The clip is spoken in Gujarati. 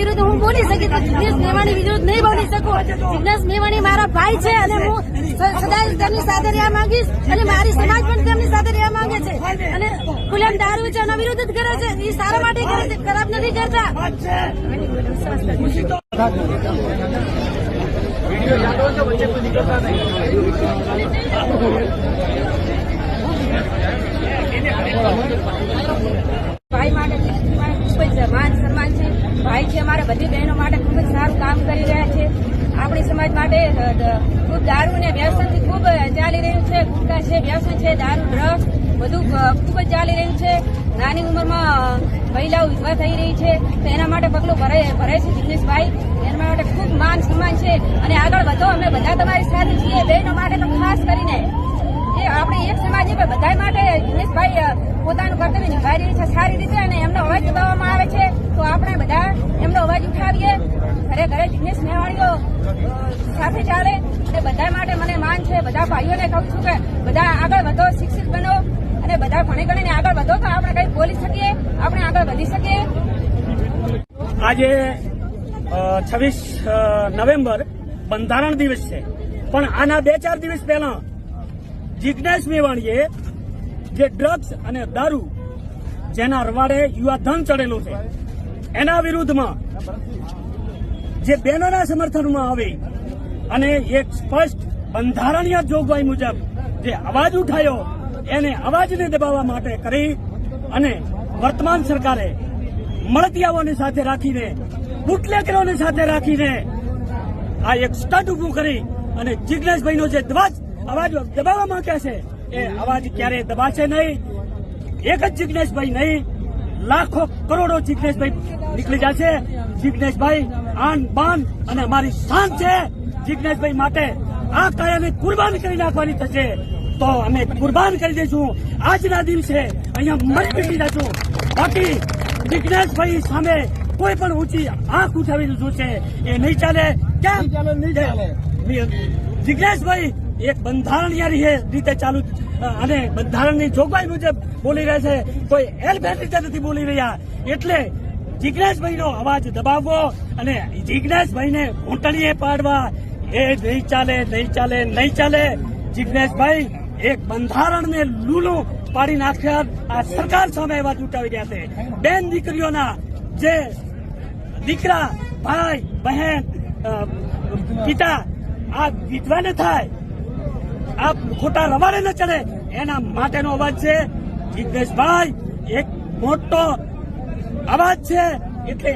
વિરુદ્ધ હું બોલી શકી? તો જિગ્નેશ મેવાણી વિરુદ્ધ નહીં બોલી શકું. જિગ્નેશ મેવાણી મારા ભાઈ છે અને હું સદાય તેમની સાથે રહેવા માંગીશ અને મારી સમાજ પણ તેમની સાથે રહેવા માંગે છે. અને ખુલ્લેમ દારૂ છે એના વિરુદ્ધ જ કરે છે. એ સારા માટે કરે છે. ખરાબ નથી કરતા ભાઈ માટે જિગ્નેશ મેવાણી ખૂબ જ માન સન્માન છે ભાઈ છે અમારા બધી બહેનો માટે ખૂબ જ સારું કામ કરી રહ્યા છે આપણી સમાજ માટે અ, દ- ખૂબ દારૂ અને વ્યસનથી ખૂબ ચાલી રહ્યું છે. ગુટકા છે, વ્યસન છે, દારૂ ડ્રગ્સ બધું ખૂબ જ ચાલી રહ્યું છે. નાની ઉંમરમાં મહિલાઓ વિધવા થઈ રહી છે. તો એના માટે પગલું ભરાય ભરાય છે જિગ્નેશભાઈ. એના માટે ખૂબ માન સન્માન છે. અને આગળ વધો, અમે બધા તમારી સાથે છીએ. બહેનો માટે તો ખાસ કરીને. એ આપણે એક સમાજ પણ બધા માટે દિનેશભાઈ પોતાનું કર્તવ્ય નિભાવી રહી છે સારી રીતે અને એમનો અવાજ દબાવવામાં આવે છે. તો આપણે બધા એમનો અવાજ ઉઠાવીએ. ઘરે ઘરે દિનેશ મેવાણીઓ સાથે ચાલે અને બધા માટે મને માન છે, બધા ભાઈઓને કહું છું કે બધા આગળ વધો, શિક્ષિત બનો અને બધા ભણી ગણીને આગળ વધો તો આપણે કંઈ બોલી શકીએ, આપણે આગળ વધી શકીએ. આજે છવ્વીસ નવેમ્બર બંધારણ દિવસ છે. પણ આના બે ચાર દિવસ પહેલા જિજ્ઞેશ મેવાણીએ જે ડ્રગ્સ અને દારૂ જેના રવાડે યુવાધન ચડેલું છે, એના વિરુદ્ધમાં જે બેનોના સમર્થનમાં આવી અને એક સ્પષ્ટ બંધારણીય જોગવાઈ મુજબ જે અવાજ ઉઠાયો, એને અવાજને દબાવવા માટે કરી અને વર્તમાન સરકારે મળતિયાઓને સાથે રાખીને બુટલેકરોને સાથે રાખીને આ એક સ્ટડ ઉભું કરી અને જિજ્ઞેશભાઈનો જે ધ્વજ અવાજ દબાવવા માંગ્યા છે, એ અવાજ ક્યારેય દબાશે નહીં. એક જ જિજ્ઞેશભાઈ નહીં, લાખો કરોડો જિજ્ઞેશભાઈ નીકળી જશે. જિજ્ઞેશભાઈ આન બાન અને અમારી શાન છે. જિજ્ઞેશભાઈ માટે આ કાયાને કુરબાન કરી નાખવાની થશે. તો અમે કુરબાન કરી દઈશું. આજના દિવસે અહીંયા મરી પીટી જશું. બાકી જિજ્ઞેશભાઈ સામે કોઈ પણ ઊંચી આંખ ઉઠાવીને છે. એ નહીં ચાલે. કેમ? જિજ્ઞેશભાઈ એક બંધારણીય રીતે- રીતે ચાલુ અને બંધારણની જોગવાઈ મુજબ બોલી રહ્યા છે. કોઈ હેલ્પેલ રીતે નથી બોલી રહ્યા. એટલે જિજ્ઞેશભાઈનો અવાજ દબાવવો અને જિજ્ઞેશભાઈને ઘૂંટણીએ પાડવા એ નહીં ચાલે નહીં ચાલે નહીં ચાલે. જિજ્ઞેશભાઈ એક બંધારણને લૂલું પાડી નાખ્યા. આ સરકાર સામે અવાજ ઉઠાવી રહ્યા છે. બેન દીકરીઓના જે દીકરા, ભાઈ, બહેન પિતા, આ વિધવાને થાય. આ ખોટા રવાડે ન ચડે. એના માટેનો અવાજ છે. જિજ્ઞેશભાઈ એક મોટો અવાજ છે. એટલે